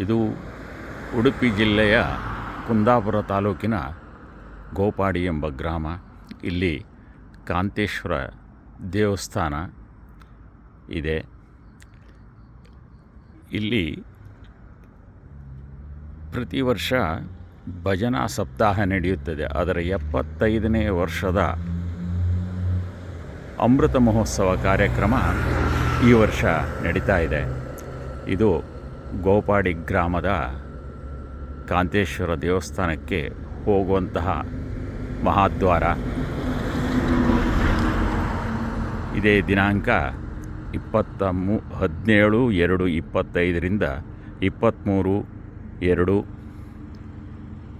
ಇದು ಉಡುಪಿ ಜಿಲ್ಲೆಯ ಕುಂದಾಪುರ ತಾಲೂಕಿನ ಗೋಪಾಡಿ ಎಂಬ ಗ್ರಾಮ. ಇಲ್ಲಿ ಕಾಂತೇಶ್ವರ ದೇವಸ್ಥಾನ ಇದೆ. ಇಲ್ಲಿ ಪ್ರತಿ ವರ್ಷ ಭಜನಾ ಸಪ್ತಾಹ ನಡೆಯುತ್ತದೆ. ಅದರ ಎಪ್ಪತ್ತೈದನೇ ವರ್ಷದ ಅಮೃತ ಮಹೋತ್ಸವ ಕಾರ್ಯಕ್ರಮ ಈ ವರ್ಷ ನಡೀತಾ ಇದೆ. ಇದು ಗೋಪಾಡಿ ಗ್ರಾಮದ ಕಾಂತೇಶ್ವರ ದೇವಸ್ಥಾನಕ್ಕೆ ಹೋಗುವಂತಹ ಮಹಾದ್ವಾರ. ಇದೇ ದಿನಾಂಕ ಇಪ್ಪತ್ತ ಮೂ, ಹದಿನೇಳು, ಎರಡು, ಇಪ್ಪತ್ತೈದರಿಂದ ಇಪ್ಪತ್ತ್ಮೂರು ಎರಡು,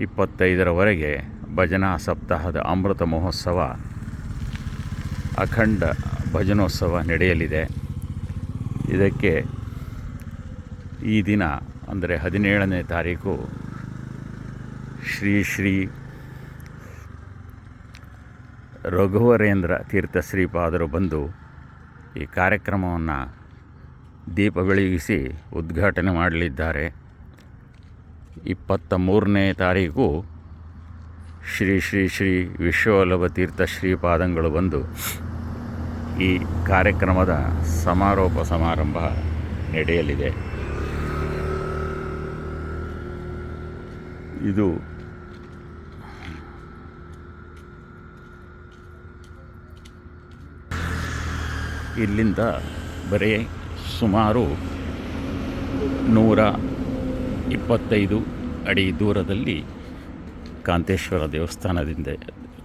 ಇಪ್ಪತ್ತೈದರವರೆಗೆ ಭಜನಾ ಸಪ್ತಾಹದ ಅಮೃತ ಮಹೋತ್ಸವ ಅಖಂಡ ಭಜನೋತ್ಸವ ನಡೆಯಲಿದೆ. ಇದಕ್ಕೆ ಈ ದಿನ, ಅಂದರೆ ಹದಿನೇಳನೇ ತಾರೀಕು, ಶ್ರೀ ಶ್ರೀ ರಘುವರೇಂದ್ರ ತೀರ್ಥ ಶ್ರೀಪಾದರು ಬಂದು ಈ ಕಾರ್ಯಕ್ರಮವನ್ನು ದೀಪ ಬೆಳಗಿಸಿ ಉದ್ಘಾಟನೆ ಮಾಡಲಿದ್ದಾರೆ. ಇಪ್ಪತ್ತ ಮೂರನೇ ತಾರೀಕು ಶ್ರೀ ಶ್ರೀ ಶ್ರೀ ವಿಶ್ವವಲ್ಲಭ ತೀರ್ಥ ಶ್ರೀಪಾದಂಗಳು ಬಂದು ಈ ಕಾರ್ಯಕ್ರಮದ ಸಮಾರೋಪ ಸಮಾರಂಭ ನಡೆಯಲಿದೆ. ಇದು. ಇಲ್ಲಿಂದ ಬರೀ ಸುಮಾರು ನೂರ ಇಪ್ಪತ್ತೈದು ಅಡಿ ದೂರದಲ್ಲಿ ಕಾಂತೇಶ್ವರ ದೇವಸ್ಥಾನದಿಂದ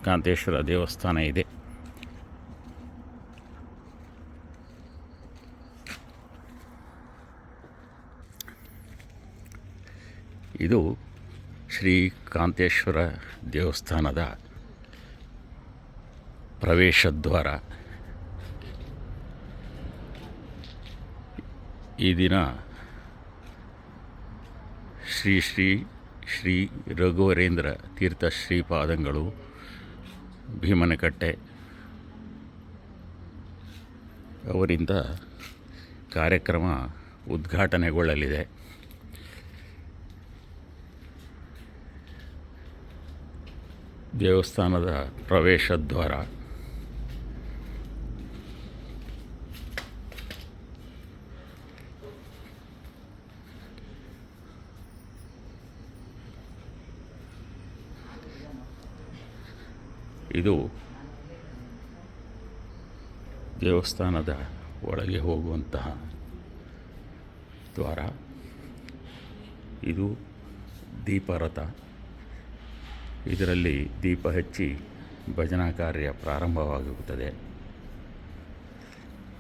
ಕಾಂತೇಶ್ವರ ದೇವಸ್ಥಾನ ಇದೆ. ಇದು ಶ್ರೀ ಕಾಂತೇಶ್ವರ ದೇವಸ್ಥಾನದ ಪ್ರವೇಶದ್ವಾರ ಈ ದಿನ ಶ್ರೀ ಶ್ರೀ ಶ್ರೀ ರಘುವರೇಂದ್ರ ತೀರ್ಥ ಶ್ರೀಪಾದಂಗಳು ಭೀಮನಕಟ್ಟೆ ಅವರಿಂದ ಕಾರ್ಯಕ್ರಮ ಉದ್ಘಾಟನೆಗೊಳ್ಳಲಿದೆ. ದೇವಸ್ಥಾನದ ಪ್ರವೇಶ ದ್ವಾರ. ಇದು ದೇವಸ್ಥಾನದ ಒಳಗೆ ಹೋಗುವಂತಹ ದ್ವಾರ. ಇದು ದೀಪರಥ. ಇದರಲ್ಲಿ ದೀಪ ಹಚ್ಚಿ ಭಜನಾ ಕಾರ್ಯ ಪ್ರಾರಂಭವಾಗುತ್ತದೆ.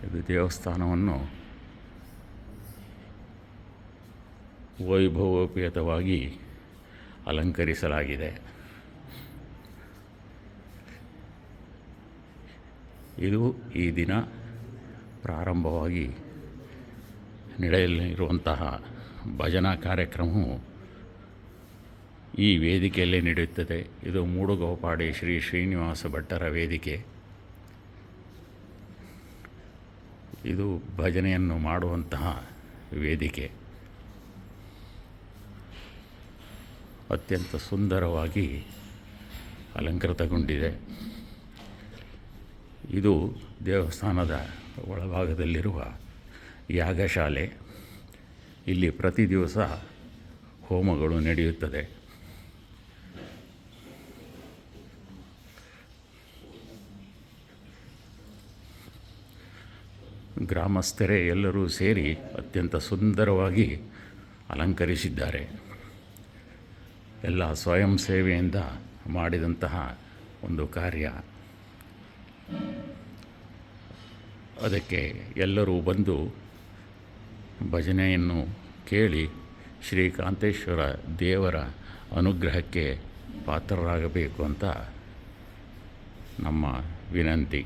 ಇದು ದೇವಸ್ಥಾನವನ್ನು ವೈಭವೋಪೇತವಾಗಿ ಅಲಂಕರಿಸಲಾಗಿದೆ. ಇದು ಈ ದಿನ ಪ್ರಾರಂಭವಾಗಿ ನಡೆಯಲಿರುವಂತಹ ಭಜನಾ ಕಾರ್ಯಕ್ರಮವು ಈ ವೇದಿಕೆಯಲ್ಲಿ ನಡೆಯುತ್ತದೆ. ಇದು ಮೂಡುಗೋಪಾಡಿ ಶ್ರೀ ಶ್ರೀನಿವಾಸ ಭಟ್ಟರ ವೇದಿಕೆ. ಇದು ಭಜನೆಯನ್ನು ಮಾಡುವಂತಹ ವೇದಿಕೆ. ಅತ್ಯಂತ ಸುಂದರವಾಗಿ ಅಲಂಕೃತಗೊಂಡಿದೆ. ಇದು ದೇವಸ್ಥಾನದ ಒಳಭಾಗದಲ್ಲಿರುವ ಯಾಗಶಾಲೆ. ಇಲ್ಲಿ ಪ್ರತಿ ದಿವಸ ಹೋಮಗಳು ನಡೆಯುತ್ತದೆ. ಗ್ರಾಮಸ್ಥರೇ ಎಲ್ಲರೂ ಸೇರಿ ಅತ್ಯಂತ ಸುಂದರವಾಗಿ ಅಲಂಕರಿಸಿದ್ದಾರೆ. ಎಲ್ಲ ಸ್ವಯಂ ಸೇವೆಯಿಂದ ಮಾಡಿದಂತಹ ಒಂದು ಕಾರ್ಯ. ಅದಕ್ಕೆ ಎಲ್ಲರೂ ಬಂದು ಭಜನೆಯನ್ನು ಕೇಳಿ ಶ್ರೀಕಾಂತೇಶ್ವರ ದೇವರ ಅನುಗ್ರಹಕ್ಕೆ ಪಾತ್ರರಾಗಬೇಕು ಅಂತ ನಮ್ಮ ವಿನಂತಿ.